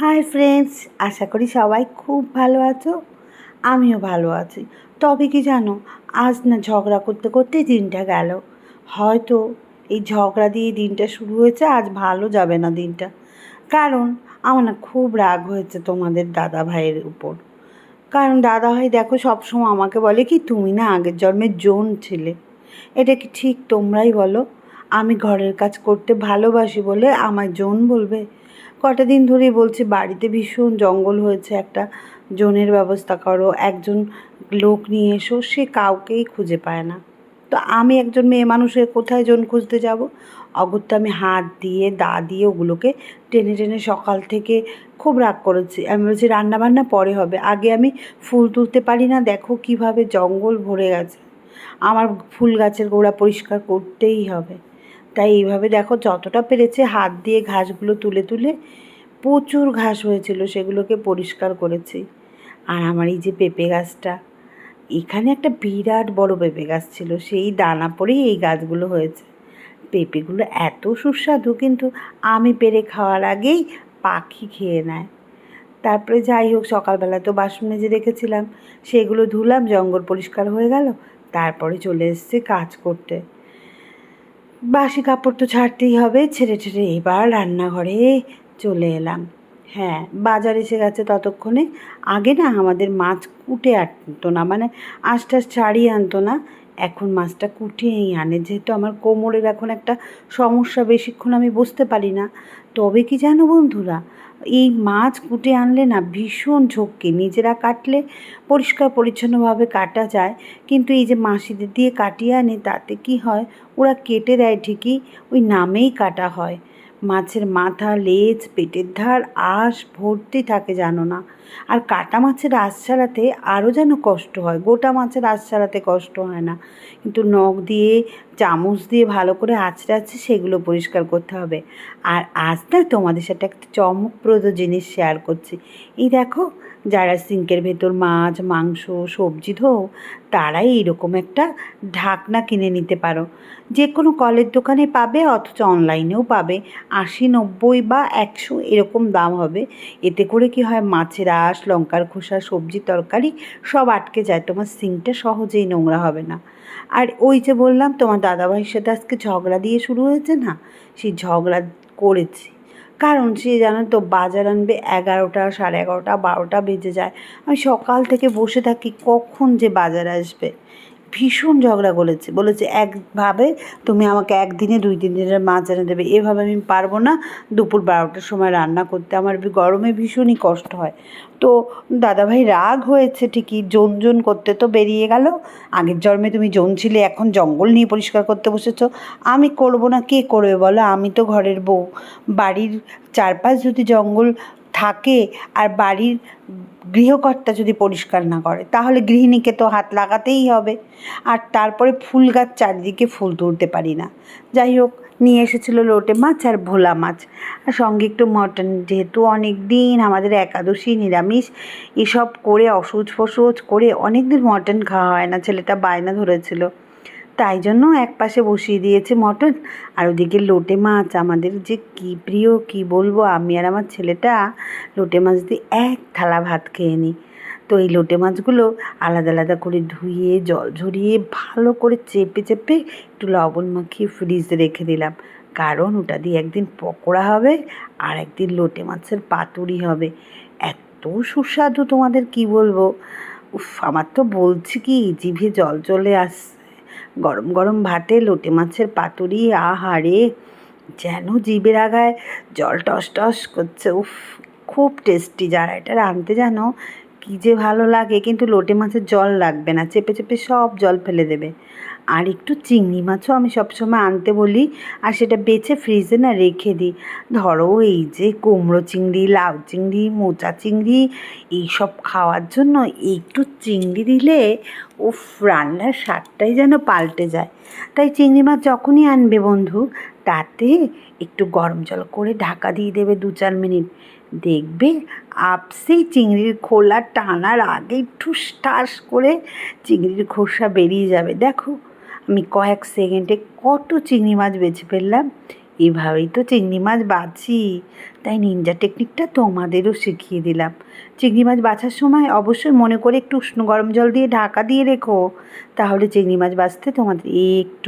Hi friends, আশা করি সবাই খুব ভালো আছো। আমিও ভালো আছি। তবে কি জানো, আজ না ঝগড়া করতে করতে দিনটা গেল। হয়তো এই ঝগড়া দিয়ে দিনটা শুরু হয়েছে, আজ ভালো যাবে না দিনটা। কারণ আমার না খুব রাগ হয়েছে তোমাদের দাদা ভাইয়ের উপর। কারণ দাদা ভাই দেখো সবসময় আমাকে বলে কি, তুমি না আগের জন্মের জোন ছিলে। এটা কি ঠিক তোমরাই বলো? আমি ঘরের কাজ করতে ভালোবাসি বলে আমার জোন বলবে। কটা দিন ধরেই বলছি, বাড়িতে ভীষণ জঙ্গল হয়েছে, একটা জোনের ব্যবস্থা করো। একজন লোক নিয়ে এসো, সে কাউকেই খুঁজে পায় না। তো আমি একজন মেয়ে মানুষের কোথায় জোন খুঁজতে যাব? অগত্যা আমি হাত দিয়ে, দা দিয়ে ওগুলোকে টেনে টেনে সকাল থেকে খুব রাগ করেছি। আমি বলছি, রান্নাবান্না পরে হবে। আগে আমি ফুল তুলতে পারি না, দেখো কীভাবে জঙ্গল ভরে গেছে। আমার ফুল গাছের গোড়া পরিষ্কার করতেই হবে। তাই এইভাবে দেখো যতটা পেরেছে হাত দিয়ে ঘাসগুলো তুলে তুলে প্রচুর ঘাস হয়েছিল, সেগুলোকে পরিষ্কার করেছি। আর আমার এই যে পেঁপে গাছটা, এখানে একটা বিরাট বড় পেঁপে গাছ ছিল, সেই দানা পরেই এই গাছগুলো হয়েছে। পেঁপেগুলো এত সুস্বাদু, কিন্তু আমি পেরে খাওয়ার আগেই পাখি খেয়ে নেয়। তারপরে যাই হোক, সকালবেলা তো বাসন মেজে রেখেছিলাম, সেগুলো ধুলাম, জঙ্গল পরিষ্কার হয়ে গেল, তারপরে চলে এসছে কাজ করতে। বাসি কাপড় তো ছাড়তেই হবে, ছেড়ে ছেড়ে এবার রান্নাঘরে চলে এলাম। হ্যাঁ বাজার এসে গেছে ততক্ষণে। আগে না আমাদের মাছ কুটে আনতো না মানে টাশ ছাড়িয়ে আনতো না। এখন মাছটা কুটিয়েই আনে। যেহেতু আমার কোমরের এখন একটা সমস্যা, বেশিক্ষণ আমি বসতে পারি না। তবে কি জানো বন্ধুরা, এই মাছ কুটে আনলে না ভীষণ ঝক্কি। নিজেরা কাটলে পরিষ্কার পরিচ্ছন্নভাবে কাটা যায়, কিন্তু এই যে মাসিদের দিয়ে কাটিয়ে আনে, তাতে কি হয়, ওরা কেটে দেয় ঠিকই, ওই নামেই কাটা হয়। মাছের মাথা, লেজ, পেটের ধার, আঁশ ভর্তি থাকে জানো না। আর কাটা মাছের আঁশ ছাড়াতে আরও যেন কষ্ট হয়। গোটা মাছের আঁশ ছাড়াতে কষ্ট হয় না। কিন্তু নখ দিয়ে, চামচ দিয়ে ভালো করে আঁচড়ে আঁচড়ে সেগুলো পরিষ্কার করতে হবে। আর আজ না তোমাদের সাথে একটা চমকপ্রদ জিনিস শেয়ার করছি। এই দেখো, যারা সিঙ্কের ভেতর মাছ, মাংস, সবজি ধো তারাই এইরকম একটা ঢাকনা কিনে নিতে পারো। যে কোনো কলের দোকানে পাবে, অথচ অনলাইনেও পাবে। আশি নব্বই বা একশো এরকম দাম হবে। এতে করে কি হয়, মাছের আঁশ লঙ্কার খোসা, সবজি, তরকারি সব আটকে যায়। তোমার সিঙ্কটা সহজেই নোংরা হবে না। আর ওই যে বললাম, তোমার দাদাভাইয়ের সাথে আজকে ঝগড়া দিয়ে শুরু হয়েছে না? সেই ঝগড়া করেছি। কারণ সে জানো তো, বাজার আনবে এগারোটা, সাড়ে এগারোটা, বারোটা বেজে যায়। আমি সকাল থেকে বসে থাকি, কখন যে বাজার আসবে? ভীষণ ঝগড়া করেছে। বলেছে, একভাবে তুমি আমাকে একদিনে, দুই তিন দিনের মাছ এনে দেবে। এভাবে আমি পারব না। দুপুর বারোটার সময় রান্না করতে। আমার গরমে ভীষণই কষ্ট হয়। তো দাদাভাই রাগ হয়েছে ঠিকই, জোন জোন করতে তো বেরিয়ে গেল। আগের জন্মে তুমি জোন ছিলে, এখন জঙ্গল নিয়ে পরিষ্কার করতে বসেছ। আমি করব না, কে করবে বলো? আমি তো ঘরের বউ। বাড়ির চারপাশ যদি জঙ্গল থাকে আর বাড়ির গৃহকর্তা যদি পরিষ্কার না করে, তাহলে গৃহিণীকে তো হাত লাগাতেই হবে। আর তারপরে ফুল গাছ চারিদিকে ফুল তুলতে পারি না। যাই হোক, নিয়ে এসেছিল লোটে মাছ আর ভোলা মাছ। আর সঙ্গে একটু মটন, যেহেতু অনেক দিন আমাদের একাদশী, নিরামিষ, এসব করে অসুচ ফসুচ করে অনেক দিন মটন খাওয়া হয় না, ছেলেটা বায়না ধরেছিল। তাই জন্য এক পাশে বসিয়ে দিয়েছে মটন। আর ওদিকে লোটে মাছ, আমাদের যে কী প্রিয়, কী বলব, আমি আর আমার ছেলেটা লোটে মাছ দিয়ে এক থালা ভাত খেয়ে নিই। তো এই লোটে মাছগুলো আলাদা আলাদা করে ধুয়ে, জল ঝরিয়ে, ভালো করে চেপে চেপে একটু লবণ মাখিয়ে ফ্রিজে রেখে দিলাম। কারণ ওটা দিয়ে একদিন পকোড়া হবে আর একদিন লোটে মাছের পাতুরি হবে। এত সুস্বাদু তোমাদের কি বলব? উফ, আমার তো বলছি কি, জিভে জল চলে আসছে। গরম গরম ভাতে লোটে মাছের পাতুরি, আহারে, যেন জীবের আগায় জল টস টস করছে, উফ, খুব টেস্টি যারা এটা রাঁধতে জানো কী যে ভালো লাগে, কিন্তু লোটে মাছের জল লাগবে না, চেপে চেপে সব জল ফেলে দেবে। আর একটু চিংড়ি মাছও আমি সবসময় আনতে বলি, আর সেটা বেছে ফ্রিজে না রেখে দিই। ধরো এই যে কুমড়ো চিংড়ি, লাউ চিংড়ি, মোচা চিংড়ি, এইসব খাওয়ার জন্য একটু চিংড়ি দিলে, উফ, রান্নার স্বাদটাই যেন পাল্টে যায়। তাই চিংড়ি মাছ যখনই আনবে বন্ধু, তাতে একটু গরম জল করে ঢাকা দিয়ে দেবে দু চার মিনিট। দেখবে আপসেই চিংড়ির খোলা টানার আগেই ঠুস ঠাস করে চিংড়ির খোসা বেরিয়ে যাবে। দেখো, আমি কয়েক সেকেন্ডে কত চিংড়ি মাছ বেছে ফেললাম। এভাবেই তো চিংড়ি মাছ বাছি। তাই নিনজা টেকনিকটা তোমাদেরও শিখিয়ে দিলাম। চিংড়ি মাছ বাছার সময় অবশ্যই মনে করে একটু উষ্ণ গরম জল দিয়ে ঢাকা দিয়ে রেখো। তাহলে চিংড়ি মাছ বাছতে তোমাদের একটু